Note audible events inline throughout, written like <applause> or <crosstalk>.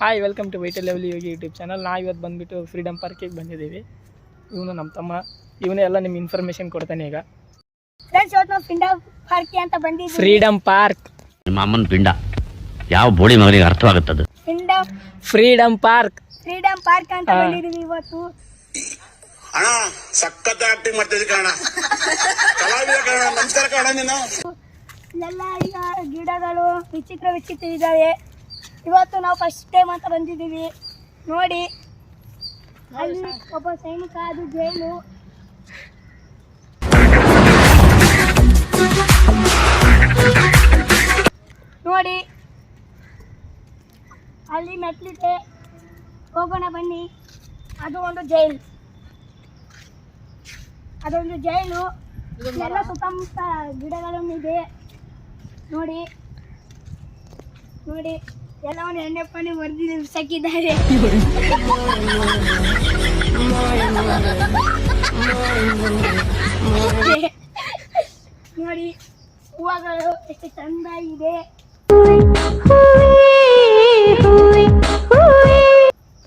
Hi welcome to vital level Yogi YouTube channel ನಾವು ಇವತ್ತು ಬಂದುಬಿಟ್ಟು ಫ್ರೀಡಮ್ ಪಾರ್ಕಿಗೆ ಬಂದಿದ್ದೀವಿ. ಇವನು ನಮ್ಮ ತಮ್ಮ. ಇವನೇ ಎಲ್ಲ ನಿಮ್ಗೆ ಇನ್ಫಾರ್ಮೇಷನ್ ಕೊಡ್ತಾನೆ ಈಗ. ಫ್ರೆಂಡ್ಸ್ ಇವತ್ತು ನಾವು ಪಿಂಡ ಪಾರ್ಕಿ ಅಂತ ಬಂದಿದ್ದೀವಿ? ಫ್ರೀಡಮ್ ಪಾರ್ಕ್ ನಿಮ್ಮ ಅಮ್ಮನ ಪಿಂಡ. ಯಾವ ಬೋಳಿ ಮಗನಿಗೆ ಅರ್ಥವಾಗುತ್ತದೆ? ಪಿಂಡ ಫ್ರೀಡಮ್ ಪಾರ್ಕ್ ಫ್ರೀಡಮ್ ಪಾರ್ಕ್ ಅಂತ. ಬಂದಿದ್ದೀವಿ ಇವತ್ತು. ಅಣ್ಣ ಸಖತ್ ಆಕ್ಟಿಂಗ್ ಮಾಡ್ತಿದ್ದಿ ಕಣ ಕಲಾವಿದ ಕಣ ನಮಸ್ಕಾರ ಕಣ ನೀನು ಇಲ್ಲೆಲ್ಲ ಈಗ ಗಿಡಗಳು ವಿಚಿತ್ರ ವಿಚಿತ್ರ ಇದ್ದಾವೆ. ಇವತ್ತು ನಾವು ಫಸ್ಟ್ ಟೈಮ್ ಅಂತ ಬಂದಿದ್ದೀವಿ. ನೋಡಿ. ಅಲ್ಲಿ ಒಬ್ಬ ಸೈನಿಕ ಅದು ಜೈಲು. ನೋಡಿ. ಅಲ್ಲಿ ಮೆಟ್ಲಿದೆ ಹೋಗೋಣ ಬನ್ನಿ. ಅದು ಒಂದು ಜೈಲು. ಅದೊಂದು ಜೈಲು. ಎಲ್ಲ ಸುತ್ತಮುತ್ತ ಗಿಡಗಳನ್ನು ಇದೆ ನೋಡಿ. ನೋಡಿ. ಎಲ್ಲವನ್ನು ಎಣ್ಣೆ ಪಣ್ಣೆ ಸಕ್ಕಿದ್ದಾರೆ ಬಿಸಾಕಿದ್ದಾರೆ ನೋಡಿ, ಹೂವಗಳು ಎಷ್ಟು ಚಂದ ಇದೆ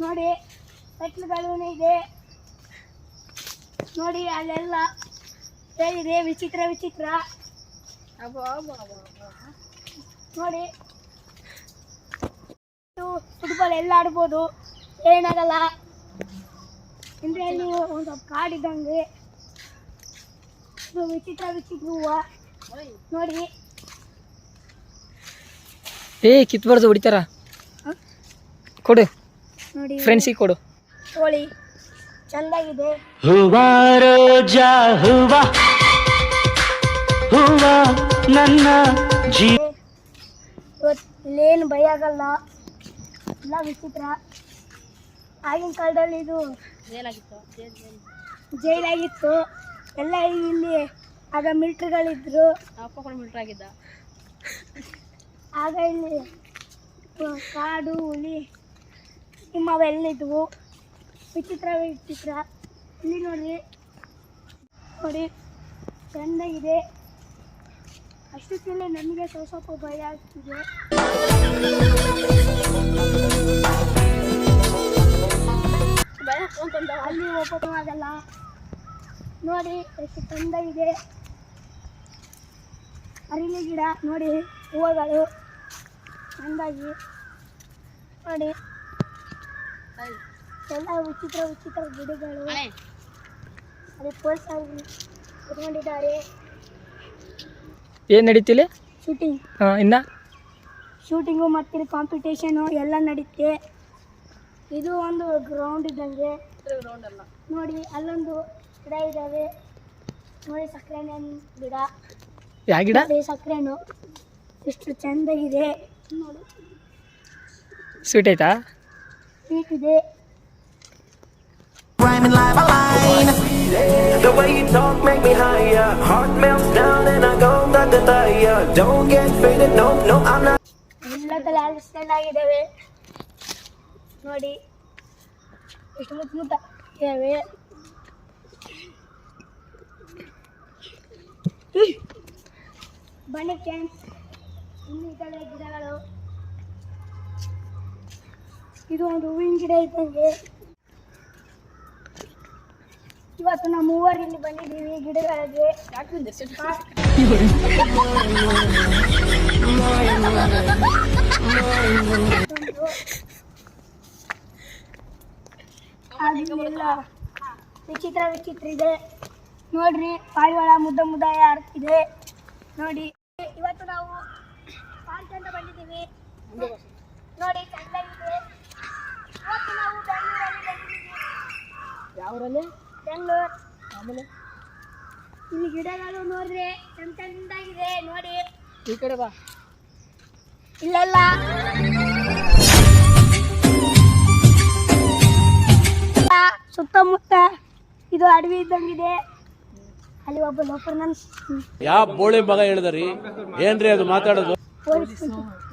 ನೋಡಿ ಮೆಟ್ಲುಗಳು ಇದೆ. ನೋಡಿ, ಅಲ್ಲೆಲ್ಲ ಇದೆ, ವಿಚಿತ್ರ ವಿಚಿತ್ರ. ನೋಡಿ ಫುಟ್ಬಾಲ್ ಎಲ್ಲ ಆಡ್ಬೋದು ಏನಾಗಲ್ಲ. ಅಂದರೆ ಅಲ್ಲಿ ಒಂದು ಸ್ವಲ್ಪ ಕಾಡಿದ್ದಂಗೆ ಇದು ವಿಚಿತ್ರ ವಿಚಿತ್ರ ಹೂವು ನೋಡಿ. ಏ ಕಿತ್ಬಾರ್ದು ಹೊಡಿತಾರ? ಕೊಡು. ನೋಡಿ. ಫ್ರೆಂಡ್ಸಿಗೆ ಕೊಡು. ಕೋಳಿ ಚಂದಾಗಿದೆ. ಹೂವಾ ರೋಜಾ ಹೂವಾ. ಹೂವಾ ನನ್ನ ಜೀ ಇವತ್ತು ಇಲ್ಲೇನು ಭಯ ಆಗಲ್ಲ. ಎಲ್ಲ ವಿಚಿತ್ರ ಆಗಿನ ಕಾಲದಲ್ಲಿ ಇದು ಜೈಲಾಗಿತ್ತು ಎಲ್ಲ ಇಲ್ಲಿ ಆಗ ಮಿಲ್ಟ್ರಿಗಳಿದ್ರು. ಆಗ ಇಲ್ಲಿ ಕಾಡು ಹುಲಿ ಸಿಂಹವೆಲ್ಲಿದ್ವು ವಿಚಿತ್ರ ವಿಚಿತ್ರ ಇಲ್ಲಿ ನೋಡ್ರಿ ನೋಡಿ ಚೆಂದಾಗಿದೆ ಅಷ್ಟಕ್ಕೆಲ್ಲ ನನಗೆ ಸ್ವಲ್ಪ ಸ್ವಲ್ಪ ಭಯ ಆಗ್ತಿದೆ ಅಲ್ಲಿ ಹೋಗೋದು ಆಗಲ್ಲ. ನೋಡಿ ಎಷ್ಟು ಇದೆ ಅರಿಲಿ ಗಿಡ ನೋಡಿ ಹೂವುಗಳು. ಚೆಂದಾಗಿ ನೋಡಿ. ಎಲ್ಲ ವಿಚಿತ್ರ ವಿಚಿತ್ರ ಗಿಡಗಳು. ಅದೇ ಪೋಸ್ಟ್ ಆಗಿ ಕುತ್ಕೊಂಡಿದ್ದಾರೆ ಏನು ನಡೀತಿಲ್ಲ? ಶೂಟಿಂಗ್ ಹಾಂ ಇನ್ನು? ಶೂಟಿಂಗು ಮತ್ತು ಕಾಂಪಿಟೇಷನು ಎಲ್ಲ ನಡೀತೆ. ಇದು ಒಂದು ಗ್ರೌಂಡ್ ಇದ್ದಂಗೆ. ನೋಡಿ ಅಲ್ಲೊಂದು ಗಿಡ ಇದಾವೆ. ನೋಡಿ ಸಕ್ಕರೆ ಗಿಡ. ಯಾವ ಗಿಡ? ಸಕ್ಕರೆ ಹಣ್ಣು ಎಷ್ಟು ಚೆಂದಾಗಿದೆ. ನೋಡಿ. ಸ್ವೀಟ್ ಆಯ್ತಾ? ಸ್ವೀಟ್ ಇದೆ. The way you talk make me higher. Heart melts down and I go da da da Don't get faded, no, no, I'm not. ಎಲ್ಲ ತಲೆ ಸ್ಟ್ಯಾಂಡ್ ಆಗಿದ್ದಾವೆ ನೋಡಿ ಎಷ್ಟು ಮುತ್ತ ಮುತ್ತ ಇದ್ದಾವೆ ಬನ್ನಿ ಫ್ರೆಂಡ್ಸ್ ಇನ್ನು ಇದ್ದಾವೆ ಗಿಡಗಳು ಇದು ಒಂದು ಹೂವಿನ ಗಿಡ ಇದ್ದಂಗೆ ಇವತ್ತು ನಾವು ಮೂವರು ಇಲ್ಲಿ ಬಂದಿದ್ದೀವಿ ಗಿಡಗಳಿಗೆ. ವಿಚಿತ್ರ ವಿಚಿತ್ರ ಇದೆ. ನೋಡ್ರಿ ಪಾರಿವಾಳ ಮುದ್ದ ಮುದ್ದಾಯ ಇದೆ. ನೋಡಿ, ಇವತ್ತು ನಾವು ಪಾರ್ಕ್ ಅಂತ ಬಂದಿದ್ದೀವಿ. ನೋಡಿ ಚೆನ್ನಾಗಿದೆ ಇವತ್ತು ನಾವು ಬೆಂಗಳೂರಲ್ಲಿ ಯಾವರಲ್ಲಿ? ಬೆಂಗಳೂರು. ಆಮೇಲೆ ಇಲ್ಲಿ ಗಿಡಗಳು ನೋಡ್ರಿ ಚಂದ ಚಂದಾಗಿದೆ ನೋಡಿ. ಈ ಕಡೆ ಬಾ. ಇಲ್ಲೆಲ್ಲ. ಸುತ್ತಮುತ್ತ ಇದು ಅಡವಿ ಇದ್ದಂಗಿದೆ ಅಲ್ಲಿ ಒಬ್ಬ ಲೋಪರ್ ನನ್ ಯಾವ ಬೋಳಿ ಮಗ ಹೇಳಿದ್ರಿ? ಏನ್ರಿ ಅದು ಮಾತಾಡೋದು? ಪೊಲೀಸ್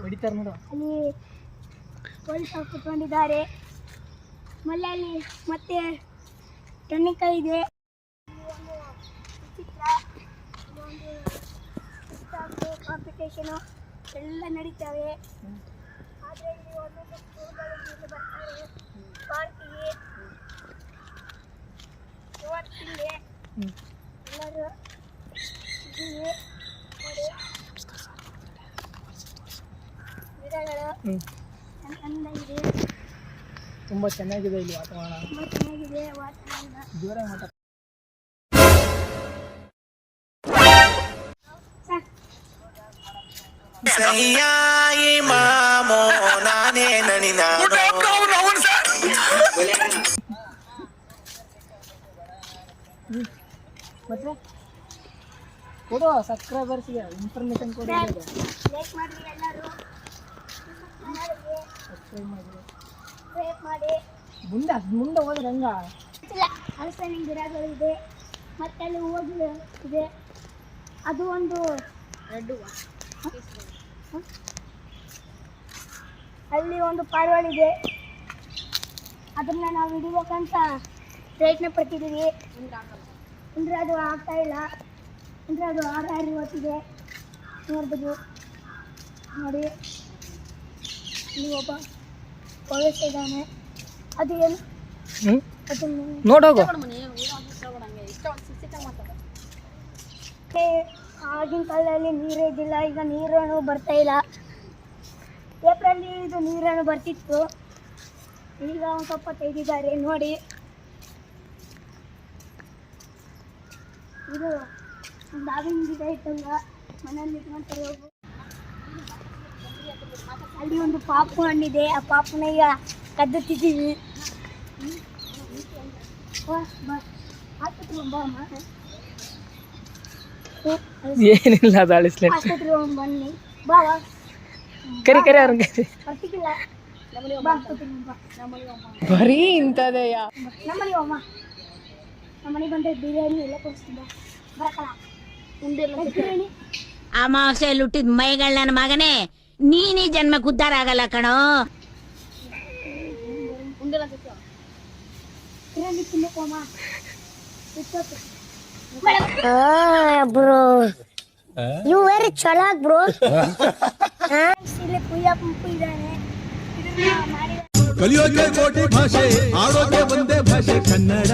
ಹೊಡಿತಾರೆ ನೋಡು ಅಲ್ಲಿ ಪೊಲೀಸ್ ಕುತ್ಕೊಂಡಿದ್ದಾರೆ. ಆಮೇಲೆ ಅಲ್ಲಿ ಮತ್ತೆ ತೆಂಗಿನಕಾಯಿ ಇದೆ. ಇಲ್ಲಿ ಒಂದು ಚಿತ್ರ ಇದೊಂದು ಕಾಂಪಿಟೇಷನು ಎಲ್ಲ ನಡೀತವೆ. ಆದರೆ ಇಲ್ಲಿ ಒಂದೊಂದು ಸ್ಕೂಲ್ಗಳು ಬರ್ತಾರೆ. ಪಾರ್ಕಿಗೆ. ಇವತ್ತಿಲ್ಲಿ ಹ್ಞೂ ಎಲ್ಲರೂ ಇದ್ದೀವಿ ಗಿಡಗಳು ಚೆಂದ ಚೆನ್ನಾಗಿದೆ ತುಂಬ ಚೆನ್ನಾಗಿದೆ ಇಲ್ಲಿ ವಾತಾವರಣ. ತುಂಬ ಚೆನ್ನಾಗಿದೆ ವಾತಾವರಣ ಜೋರಾಗಿ ಮಾತಾಡ ಸಾಕು ಮತ್ತೆ ಕೊಡು. ಸಬ್ಸ್ಕ್ರೈಬರ್ಸ್ಗೆ ಇನ್ಫಾರ್ಮೇಶನ್ ಕೊಡಿ ಲೈಕ್ ಮಾಡಿ ಎಲ್ಲರೂ. ಚಾನಲ್ಗೆ ಸಬ್ಸ್ಕ್ರೈಬ್ ಮಾಡಿ ಸಬ್ಸ್ಕ್ರೈಬ್ ಮಾಡಿ. ಮುಂದೆ ಮುಂದೆ ಹೋದ್ರೆ ಹೆಂಗ? ಇಲ್ಲ ಹಲಸಿನ ಗಿಡಗಳು ಇದೆ ಮತ್ತೆ ಅಲ್ಲಿ ಹೂವುಗಳು ಇದೆ. ಅದು ಒಂದು? ಅಲ್ಲಿ ಒಂದು ಪಾರಿವಾಳ ಇದೆ. ಅದನ್ನ ನಾವು ಹಿಡಿಬೇಕಂತ ಪ್ರಯತ್ನ ಪಡ್ತಿದ್ದೀವಿ ಅಂದ್ರೆ ಅದು ಆಗ್ತಾ ಇಲ್ಲ. ಅಂದ್ರೆ ಅದು ಆರು ಆರು ಇವತ್ತಿದೆ ನೋಡ್ಬೋದು. ನೋಡಿ. ಇಲ್ಲಿ ಒಬ್ಬ ಪೊಲೀಸ್ ಇದ್ದಾನೆ ಅದು ಏನು ಹ್ಞೂ ನೋಡೋಗು ಆಗಿನ ಕಾಲದಲ್ಲಿ ನೀರೇ ಇದ್ದಿಲ್ಲ ಈಗ ನೀರನ್ನು ಬರ್ತಾ ಇಲ್ಲ. ಏಪ್ರಿಲ್ ಇದು ನೀರನ್ನು ಬರ್ತಿತ್ತು. ಈಗ ಒಂದು ಸ್ವಲ್ಪ ತೆಗೆದಿದ್ದಾರೆ ನೋಡಿ. ಇದು ಮಾವಿನ ಗಿಡ ಇಟ್ಟಂಗ ಮನೆಯಲ್ಲಿ ಇಟ್ಕೊಂತಾರೆ ಹೋಗು. ಅಲ್ಲಿ ಒಂದು ಪಾಪು ಹಣ್ಣಿದೆ. ಆ ಪಾಪುನ ಈಗ ಕದ್ದು ತಿದ್ದೀವಿ ಏನಿಲ್ಲ ಅದು ಅಳಿಸ್ಲಿ ಬನ್ನಿ. ಬಾ ಬಾ. ಕರಿ ಕರಿ ಅವ್ರ ಕರಿ ಬರೀ ಇಂಥದೆಯಾ? ನಮ್ಮನೆ ಅಮ್ಮ ನಮ್ಮನೆ ಬಂದ್ರೆ ಬಿರಿಯಾನಿ ಎಲ್ಲ ಕೊಡಿಸ್ತಿದ್ದ ಬರಕಲ್ಲ. ಉಂಡೆಲ್ಲ ಬಿರಿಯಾನಿ. ಅಮಾವಾಸ್ಯೆಯಲ್ಲಿ ಹುಟ್ಟಿದ ಮೈಗಳ ನನ್ನ ಮಗನೇ. ನೀನೇ ಜನ್ಮಕ್ಕೆ ಉದ್ಧಾರ ಆಗಲ್ಲ ಕಣೋ ಬ್ರೋ. ಯು ವೆರಿ ಚಲಾಕ್ ಬ್ರೋ. ಕಲಿಯೋಕೆ ಕೋಟಿ ಭಾಷೆ ಆಡೋಕೆ ಒಂದೇ ಭಾಷೆ ಕನ್ನಡ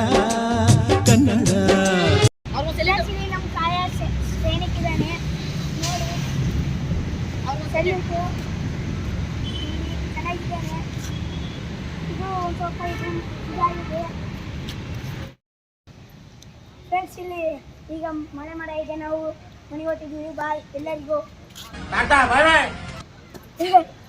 ಕನ್ನಡ ಇಲ್ಲಿ ನಮ್ಮ ಕಾಯ ಸೆ- ಸೈನಿಕ ಇದ್ದಾನೆ ನೋಡಿ ಸೈನಿಕು ಚೆನ್ನಾಗಿದ್ದಾನೆ. ಇದು ಸ್ವಲ್ಪ ಇದು ಇದಾಗಿದೆ. ಫ್ರೆಂಡ್ಸ್ ಇಲ್ಲಿ ಈಗ ಮಳೆ ಮಳೆ ಇದೆ. ನಾವು ಮನೆಗೆ ಹೊಟ್ಟಿದ್ದೀವಿ ಬಾಯ್ ಎಲ್ಲರಿಗೂ. <laughs>